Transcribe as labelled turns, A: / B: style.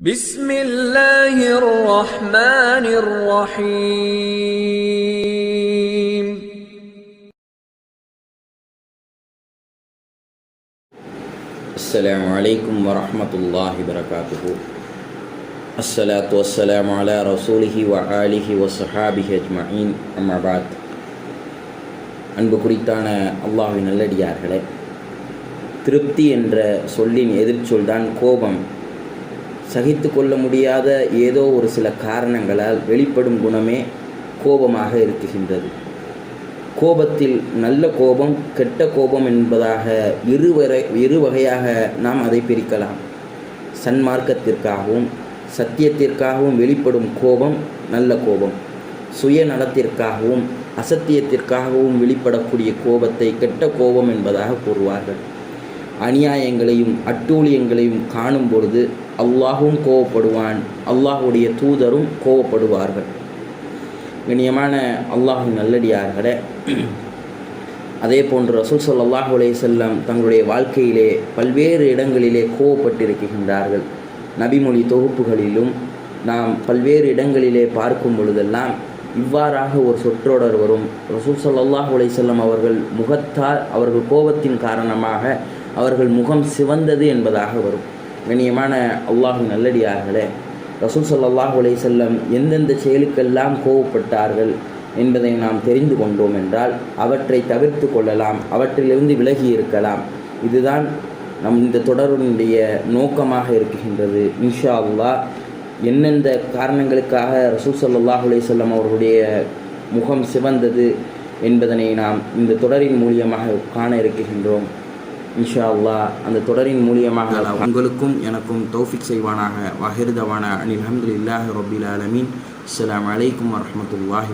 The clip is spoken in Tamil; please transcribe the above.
A: بسم الله الرحمن الرحيم
B: السلام عليكم ورحمة الله وبركاته الصلاة والسلام على رسوله وآله وصحابه أجمعين أما بعد அன்பு குறித்தான அல்லாஹ்வின் நல்லடியார்களே திருப்தி என்ற சொல்லின் எதிர்ச்சொல்தான் கோபம் சகித்து கொள்ள முடியாத ஏதோ ஒரு சில காரணங்களால் வெளிப்படும் குணமே கோபமாக இருக்குகின்றது. கோபத்தில் நல்ல கோபம் கெட்ட கோபம் என்பதாக இரு வரை இரு வகையாக நாம் அதை பிரிக்கலாம். சன்மார்க்கத்திற்காகவும் சத்தியத்திற்காகவும் வெளிப்படும் கோபம் நல்ல கோபம். சுயநலத்திற்காகவும் அசத்தியத்திற்காகவும் வெளிப்படக்கூடிய கோபத்தை கெட்ட கோபம் என்பதாக கூறுவார்கள். அநியாயங்களையும் அட்டூழியங்களையும் காணும் பொழுது அல்லாஹும் கோவப்படுவான் அல்லாஹுடைய தூதரும் கோவப்படுவார்கள். கண்ணியமான அல்லாஹின் நல்லடியார்களே அதே போன்று ரசூல் சொல்லாஹு அலைஹி வஸல்லம் தங்களுடைய வாழ்க்கையிலே பல்வேறு இடங்களிலே கோவப்பட்டிருக்கின்றார்கள். நபிமொழி தொகுப்புகளிலும் நாம் பல்வேறு இடங்களிலே பார்க்கும் பொழுதெல்லாம் இவ்வாறாக ஒரு சொற்றொடர் வரும். ரசூல் ஸல்லல்லாஹு உலை வஸல்லம் அவர்கள் முகத்தால் அவர்கள் கோபத்தின் காரணமாக அவர்கள் முகம் சிவந்தது என்பதாக வரும். கண்ணியமான அல்லாஹு நல்லடியார்களே ரசூல் ஸல்லல்லாஹு அலை செல்லம் எந்தெந்த செயலுக்கெல்லாம் கோவப்பட்டார்கள் என்பதை நாம் தெரிந்து கொண்டோம் என்றால் அவற்றை தவிர்த்து கொள்ளலாம் அவற்றிலிருந்து விலகி இருக்கலாம். இதுதான் நம் இந்த தொடருடைய நோக்கமாக இருக்கின்றது. இன்ஷா அல்லா எந்தெந்த காரணங்களுக்காக ரசூல் ஸல்லல்லாஹு அலை செல்லம் அவர்களுடைய முகம் சிவந்தது என்பதனை நாம் இந்த தொடரின் மூலியமாக காண இருக்கின்றோம். இன்ஷா அல்லாஹ் அந்த தொடரின் மூலியமாக உங்களுக்கும் எனக்கும் தௌஃபிக் செய்வானாக வஹிர்தவான அனில் அஹமதுல்லாஹி ரபில் ஆலமீன். அஸ்லாம் வலைக்கம் வரமத்துல்லாஹி